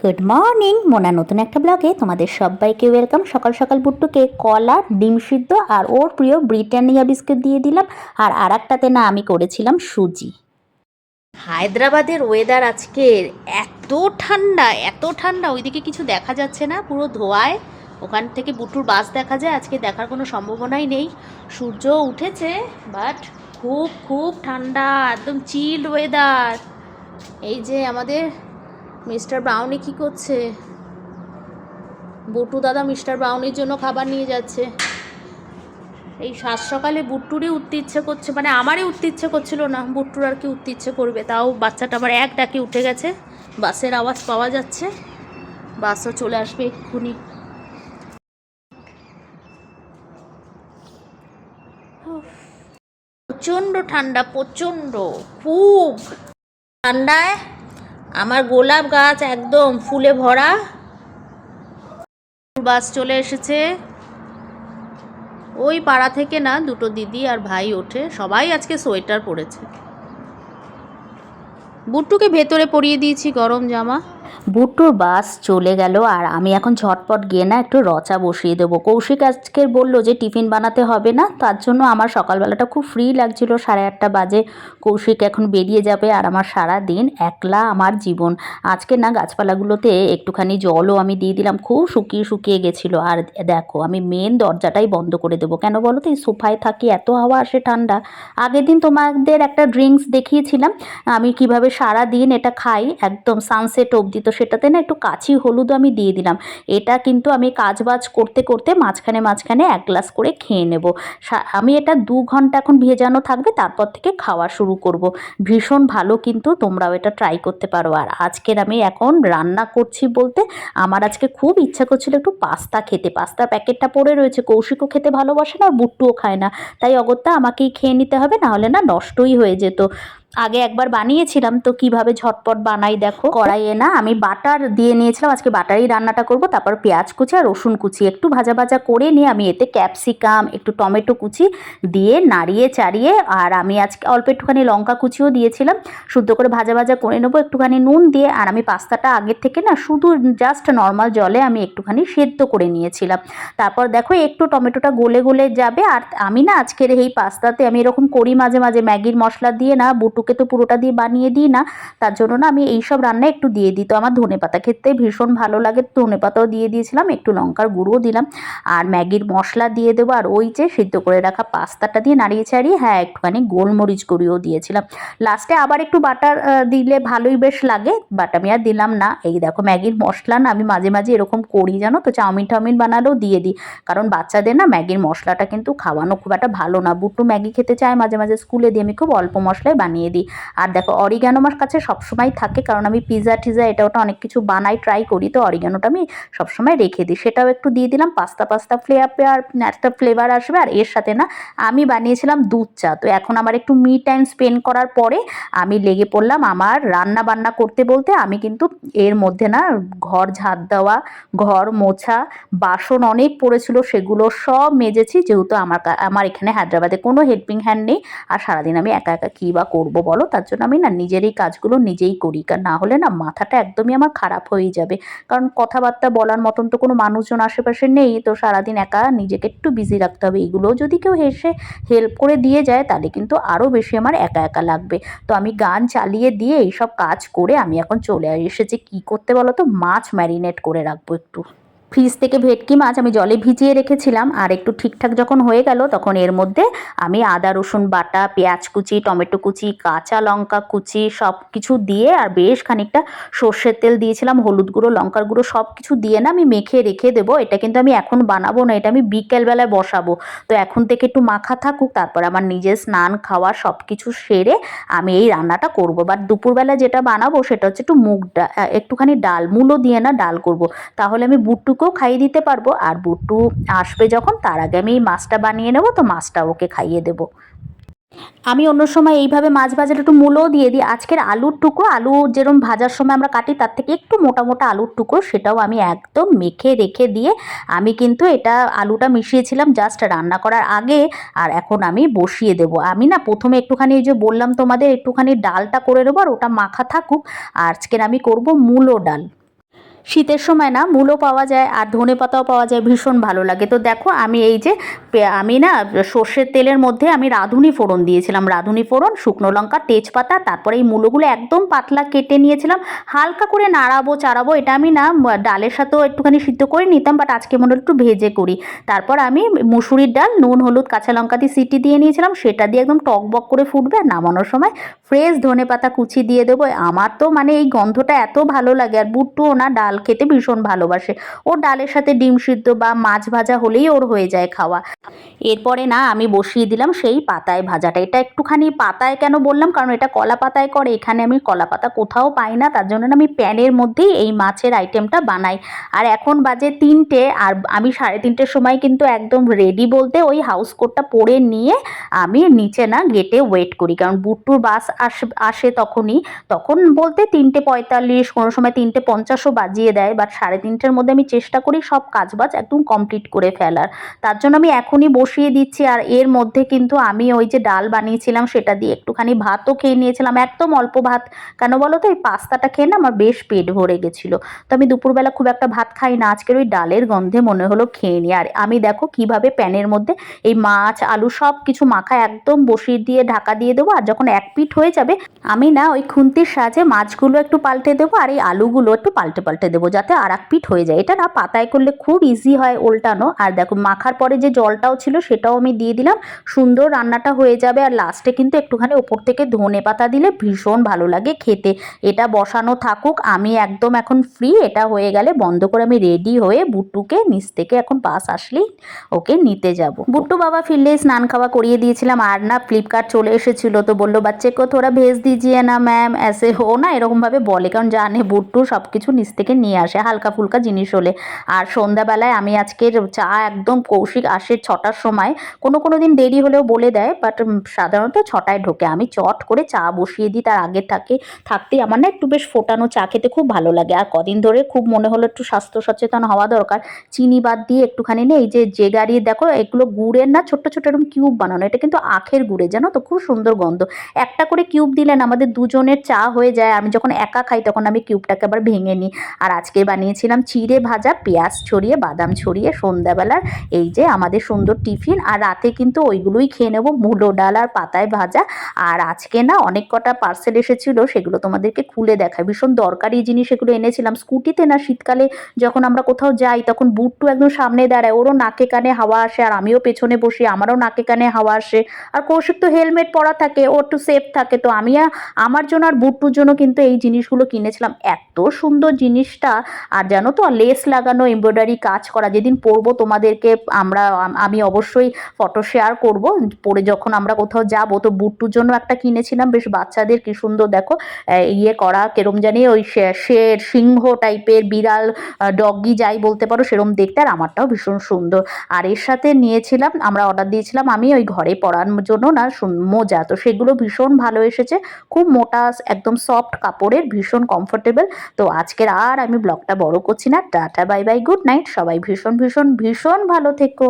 Good morning Mona নতুন একটা ব্লগে তোমাদের সবাইকে ওয়েলকাম সকাল সকাল বুট্টুকে কলা ডিম সিদ্ধ আর ওর প্রিয় ব্রিটানিয়া বিস্কুট দিয়ে দিলাম। আর আর একটাতে না আমি করেছিলাম সুজি। হায়দ্রাবাদের ওয়েদার আজকের এত ঠান্ডা এত ঠান্ডা ওইদিকে কিছু দেখা যাচ্ছে না পুরো ধোয়ায়। ওখান থেকে বুটুর বাস দেখা যায় আজকে দেখার কোনো সম্ভাবনাই নেই। সূর্য উঠেছে বাট খুব খুব ঠান্ডা একদম চিল ওয়েদার এই যে আমাদের মিস্টার ব্রাউনি কি করছে? বুটু দাদা মিস্টার ব্রাউনির জন্য খাবার নিয়ে যাচ্ছে। এই সাত সকালে বুট্টুরই উঠতে ইচ্ছে করছে মানে আমারই উঠতে ইচ্ছে করছিল না। বুট্টুর আর কি উঠতে ইচ্ছে করবে, তাও বাচ্চাটা আবার এক ডাকে উঠে গেছে। বাসের আওয়াজ পাওয়া যাচ্ছে। বাসও চলে আসবে এক্ষুনি। প্রচণ্ড ঠান্ডা, প্রচণ্ড, খুব। ঠান্ডায়? আমার গোলাপ গাছ একদম ফুলে ভরা। বাস চলে এসেছে। ওই পাড়া থেকে না দুটো দিদি আর ভাই ওঠে। সবাই আজকে সোয়েটার পরেছে। বুট্টুকে ভেতরে পরিয়ে দিয়েছি গরম জামা। বুট্টুর বাস চলে গেল আর আমি এখন ঝটপট গিয়ে না একটু রচা বসিয়ে দেবো। কৌশিক আজকে বলল যে টিফিন বানাতে হবে না, তার জন্য আমার সকালবেলাটা খুব ফ্রি লাগছিল, সাড়ে আটটা বাজে। কৌশিক এখন বেরিয়ে যাবে আর আমার সারা দিন একলা আমার জীবন। আজকে না গাছপালাগুলোতে একটুখানি জলও আমি দিয়ে দিলাম, খুব শুকিয়ে শুকিয়ে গেছিল। আর দেখো, আমি মেন দরজাটাই বন্ধ করে দেবো। কেন বলো তো, এই সোফায় থাকি এত হাওয়া আসে ঠান্ডা। আগের দিন তোমাদের একটা ড্রিঙ্কস দেখিয়েছিলাম, আমি কীভাবে সারা দিন এটা খাই, একদম সানসেট অবধি তো সেটাতে না একটু কাছি হলুদও আমি দিয়ে দিলাম। এটা কিন্তু আমি কাজবাজ করতে করতে মাঝখানে মাঝখানে এক গ্লাস করে খেয়ে নেব। আমি এটা দু ঘণ্টা এখন ভেজানো থাকবে, তারপর থেকে খাওয়া শুরু করব। ভীষণ ভালো কিন্তু তোমরাও এটা ট্রাই করতে পারো। আর আজকের আমি এখন রান্না করছি বলতে আমার আজকে খুব ইচ্ছা করছিল একটু পাস্তা খেতে। পাস্তার প্যাকেটটা পড়ে রয়েছে, কৌশিকও খেতে ভালোবাসে না, আর বুট্টুও খায় না। তাই অগত্যা আমাকেই খেয়ে নিতে হবে, নাহলে না নষ্টই হয়ে যেত। আগে একবার বানিয়েছিলাম, তো কীভাবে ঝটপট বানাই দেখো। কড়াইয়ে না আমি বাটার দিয়ে নিয়েছিলাম, আজকে বাটারই রান্নাটা করব, তারপর পেঁয়াজ কুচি আর রসুন কুচি। একটু ভাজা ভাজা করে নিয়ে আমি এতে ক্যাপসিকাম, একটু টমেটো কুচি দিয়ে নাড়িয়ে চাড়িয়ে, আর আমি আজকে অল্প একটুখানি লঙ্কা কুচিও দিয়েছিলাম, শুদ্ধ করে ভাজা ভাজা করে নেব, একটুখানি নুন দিয়ে, আর আমি পাস্তাটা আগের থেকে না শুধু জাস্ট নর্মাল জলে আমি একটুখানি সেদ্ধ করে নিয়েছিলাম। তারপর দেখো একটু টমেটোটা গলে গলে যাবে, আর আমি না আজকের এই পাস্তাতে আমি এরকম করি মাঝে মাঝে, ম্যাগির মশলা দিয়ে না বুটুকে তো পুরোটা দিয়ে বানিয়ে দিই না, তার জন্য না আমি এইসব রান্না একটু দিয়ে দিই। তো আমার ধনে পাতা খেতে ভীষণ ভালো লাগে। ধনে পাতাও দিয়ে দিয়েছিলাম, একটু লঙ্কার গুঁড়োও দিলাম। আর ম্যাগির মশলা দিয়ে দেবো, আর ওই যে সিদ্ধ করে রাখা পাস্তাটা দিয়ে নাড়িয়ে ছাড়িয়ে হ্যাঁ একটুখানি গোলমরিচ গুঁড়িও দিয়েছিলাম। লাস্টে আবার একটু বাটার দিলে ভালোই বেশ লাগে, বাট আমি আর দিলাম না। এই দেখো ম্যাগির মশলা না আমি মাঝে মাঝে এরকম করি, জানো তো? চাউমিন টাউমিন বানালেও দিয়ে দিই। কারণ বাচ্চাদের না ম্যাগির মশলাটা কিন্তু খাওয়ানো খুব একটা ভালো না। বুট্টু ম্যাগি খেতে চায়, মাঝে মাঝে স্কুলে দিয়ে আমি খুব অল্প মশলায় বানিয়ে দিই আর দেখো অরিগানো আমার কাছে সবসময় থাকে, কারণ আমি পিৎজা টিজা এটা ওটা অনেক কিছু বানাই ট্রাই করি, তো অরিগানোটা আমি সবসময় রেখে দিই। সেটাও একটু দিয়ে দিলাম পাস্তা পাস্তা ফ্লেভার একটা ফ্লেভার আসবে, আর এর সাথে না আমি বানিয়েছিলাম দুধ চা। তো এখন আমার একটু মি টাইম স্পেন্ড করার পরে আমি লেগে পড়লাম আমার রান্না বান্না করতে বলতে, আমি কিন্তু এর মধ্যে না ঘর ঝাড় দেওয়া, ঘর মোছা, বাসন অনেক পড়েছিল, সেগুলো সব মেজেছি, যেহেতু আমার আমার এখানে হায়দ্রাবাদে কোনো হেল্পিং হ্যান্ড নেই, আর সারাদিন আমি একা একা কী বা করব বলো, তার জন্য আমি না নিজের এই কাজগুলো নিজেই করি। কারণ না হলে না মাথাটা একদমই আমার খারাপ হয়ে যাবে। কারণ কথাবার্তা বলার মতন তো কোনো মানুষজন আশেপাশে নেই, তো সারাদিন একা নিজেকে একটু বিজি রাখতে হবে। এগুলোও যদি কেউ হেসে হেল্প করে দিয়ে যায়, তাহলে কিন্তু আরও বেশি আমার একা একা লাগবে। তো আমি গান চালিয়ে দিয়ে এইসব কাজ করে আমি এখন চলে এসেছি। কি করতে বলো তো? মাছ ম্যারিনেট করে রাখব একটু। ফ্রিজ থেকে ভেটকি মাছ আমি জলে ভিজিয়ে রেখেছিলাম। আর একটু ঠিকঠাক যখন হয়ে গেল, তখন এর মধ্যে আমি আদা, রসুন বাটা, পেঁয়াজ কুচি, টমেটো কুচি, কাঁচা লঙ্কা কুচি সব কিছু দিয়ে আর বেশ খানিকটা সর্ষের তেল দিয়েছিলাম, হলুদ গুঁড়ো, লঙ্কার গুঁড়ো সব কিছু দিয়ে না আমি মেখে রেখে দেবো। এটা কিন্তু আমি এখন বানাবো না, এটা আমি বিকেলবেলায় বসাবো। তো এখন থেকে একটু মাখা থাকুক, তারপর আমার নিজের স্নান, খাওয়া সব কিছু সেরে আমি এই রান্নাটা করব। বাট দুপুরবেলা যেটা বানাবো সেটা হচ্ছে একটু মুগ ডাল একটুখানি ডাল, মূলো দিয়ে না ডাল করব। তাহলে আমি বুট্টুকেও খাইয়ে দিতে পারব। আর বুট্টু আসবে যখন, তার আগে আমি এই মাছটা বানিয়ে নেব, তো মাছটা ওকে খাইয়ে দেবো। আমি অন্য সময় এইভাবে মাছ ভাজার একটু মূলও দিয়ে দিই। আজকের আলুর টুকরো, আলু যেরকম ভাজার সময় আমরা কাটি, তার থেকে একটু মোটা মোটা আলুর টুকরো, সেটাও আমি একদম মেখে রেখে দিয়ে আমি কিন্তু এটা আলুটা মিশিয়েছিলাম জাস্ট রান্না করার আগে, আর এখন আমি বসিয়ে দেব। আমি না প্রথমে একটুখানি এই যে বললাম তোমাদের, একটুখানি ডালটা করে নেব, আর ওটা মাখা থাকুক। আর আজকের আমি করব মূলো ডাল। শীতের সময় না মূলো পাওয়া যায় আর ধনে পাতাও পাওয়া যায়, ভীষণ ভালো লাগে। তো দেখো আমি এই যে আমি না সর্ষের তেলের মধ্যে আমি রাঁধুনি ফোড়ন দিয়েছিলাম। রাঁধুনি ফোড়ন, শুকনো লঙ্কা, তেজপাতা, তারপরে এই মূলোগুলো একদম পাতলা কেটে নিয়েছিলাম। হালকা করে নাড়াবো, চাড়াবো, এটা আমি না ডালের সাথেও একটুখানি সিদ্ধ করে নিতাম বাট আজকে মনে একটু ভেজে করি। তারপর আমি মুসুরির ডাল, নুন, হলুদ, কাঁচা লঙ্কা দিয়ে সিটি দিয়ে নিয়েছিলাম, সেটা দিয়ে একদম টক বক করে ফুটবে, আর নামানোর সময় ফ্রেশ ধনে পাতা কুচি দিয়ে দেবো। আমার তো মানে এই গন্ধটা এত ভালো লাগে, আর বুট্টুও না ডাল খেতে ভীষণ ভালোবাসে। ও ডালের সাথে ডিম সিদ্ধ বা মাছ ভাজা হলেই ওর হয়ে যায় খাওয়া। এরপরে না, আমি বসিয়ে দিলাম সেই পাতায় ভাজাটা। এটা একটুখানি পাতায় কেন বললাম? কারণ এটা কলা পাতায় করে, এখানে আমি কলা পাতা কোথাও পাই না। তার জন্য আমি প্যানের মধ্যেই এই মাছের আইটেমটা বানাই। আর এখন বাজে তিনটে, আর আমি সাড়ে তিনটের সময় কিন্তু একদম রেডি বলতে ওই হাউস কোটটা পরে নিয়ে আমি নিচে না গেটে ওয়েট করি। কারণ বুট্টুর বাস আস, আসে তখনই। তখন বলতে তিনটে পঁয়তাল্লিশ, কোনো সময় তিনটে পঞ্চাশও বাজিয়ে দেয় বাট সাড়ে তিনটের মধ্যে আমি চেষ্টা করি সব কাজবাজ একদম কমপ্লিট করে ফেলার। তার জন্য আমি এখনই বসিয়ে দিচ্ছি, আর এর মধ্যে কিন্তু আমি ওই যে ডাল বানিয়েছিলাম সেটা দিয়ে একটুখানি ভাতও খেয়ে নিয়েছিলাম, একদম অল্প ভাত। কেন বলো তো, এই পাস্তাটা খেয়ে না আমার বেশ পেট ভরে গেছিল। তো আমি দুপুরবেলা খুব একটা ভাত খাই না, আজকের ওই ডালের গন্ধে মনে হলো খেয়ে নিই। আর আমি দেখো কীভাবে প্যানের মধ্যে এই মাছ, আলু সব কিছু মাখা একদম বসিয়ে দিয়ে ঢাকা দিয়ে দেবো, আর যখন এক পিঠ হয়ে যাবে, আমি না ওই খুন্তির সাহায্যে মাছগুলো একটু পাল্টে দেবো, আর এই আলুগুলো একটু পাল্টে পাল্টে দেবো যাতে আর এক পিঠ হয়ে যায়। এটা না পাতায় করলে খুব ইজি হয় উল্টানো আর দেখো, মাখার পরে যে জলটাও ছিল সেটাও আমি দিয়ে দিলাম। সুন্দর রান্নাটা হয়ে যাবে। আর লাস্টে কিন্তু একটুখানি ওপর থেকে ধনে পাতা দিলে ভীষণ ভালো লাগে খেতে। এটা বসানো থাকুক। আমি একদম এখন ফ্রি এটা হয়ে গেলে বন্ধ করে আমি রেডি হয়ে বুট্টুকে নিচ থেকে এখন পাস আসলেই, ওকে নিতে যাব। বুট্টু বাবা ফিরলে স্নান খাওয়া করিয়ে দিয়েছিলাম। আর না ফ্লিপকার্ট চলে এসেছিল তো বলল বাচ্চে কো থোড়া ভেজ দিজিয়ে না ম্যাম এসে হো না এরকমভাবে বলে। কারণ জানে বুট্টু সব কিছু নিচ থেকে নিয়ে আসে, হালকা ফুলকা জিনিস হলে। আর সন্ধ্যাবেলায় আমি আজকের চা একদম কৌশিক আসে ছটার সময়। কোনো কোনো দিন দেরি হলেও বলে দেয় বাট সাধারণত ছটায় ঢোকে। আমি চট করে চা বসিয়ে দিই, তার আগে থাকে, থাকতেই আমার না একটু বেশ ফোটানো চা খেতে খুব ভালো লাগে। আর কদিন ধরে খুব মনে হলো একটু স্বাস্থ্য সচেতন হওয়া দরকার। চিনি বাদ দিয়ে একটুখানি না এই যে যে গাড়ি, দেখো, এগুলো গুড়ের না ছোট্ট ছোট্ট এরকম কিউব বানানো। এটা কিন্তু আখের গুড়ে, জানো তো? খুব সুন্দর গন্ধ। একটা করে কিউব দিলেন আমাদের দুজনের চা হয়ে যায়। আমি যখন একা খাই, তখন আমি কিউবটাকে আবার ভেঙে নিই। আর আজকে বানিয়েছিলাম চিড়ে ভাজা, পেঁয়াজ ছড়িয়ে, বাদাম ছড়িয়ে, সন্ধ্যাবেলার এই যে আমাদের সুন্দর টিফিন। আর রাতে কিন্তু ওইগুলোই খেয়ে নেব, মুলো ডাল আর পাতায় ভাজা। আর আজকে না অনেক কটা পার্সেল এসেছিল, সেগুলো তোমাদেরকে খুলে দেখায় ভীষণ দরকারি জিনিস এগুলো এনেছিলাম। স্কুটিতে না শীতকালে যখন আমরা কোথাও যাই, তখন বুটটু একদম সামনে দাঁড়ায়, ওরও নাকে কানে হাওয়া আসে, আর আমিও পেছনে বসি, আমারও নাকে কানে হাওয়া আসে। আর কৌশিক তো হেলমেট পরা থাকে ও একটু সেফ থাকে। তো আমি আমার জন্য আর বুট্টুর জন্য কিন্তু এই জিনিসগুলো কিনেছিলাম। এত সুন্দর জিনিসটা, আর জানো তো লেস লাগানো এমব্রয়ডারি কাজ করা, যেদিন পরবো তোমাদেরকে আমরা, আমি অবশ্যই ফটো শেয়ার করব। পরে যখন আমরা কোথাও যাব, তো বুট্টুর জন্য একটা কিনেছিলাম, বেশ বাচ্চাদের কি সুন্দর, দেখো ইয়ে করা, কেরম জানি ওই শের, সিংহ টাইপের বিড়াল ডগি যাই বলতে পারো, সেরম দেখতে, আর আমারটাও ভীষণ সুন্দর। আর এর সাথে নিয়েছিলাম, আমরা অর্ডার দিয়েছিলাম, আমি ওই ঘরে পরার জন্য না মোজা, তো সেগুলো ভীষণ ভালো এসেছে। খুব মোটা, একদম সফট কাপড়ের, ভীষণ কমফোর্টেবল তো আজকের আর আমি ব্লগটা বড় করছি না। Tata, bye bye, good night. সবাই ভীষণ ভীষণ ভীষণ ভালো থেকো।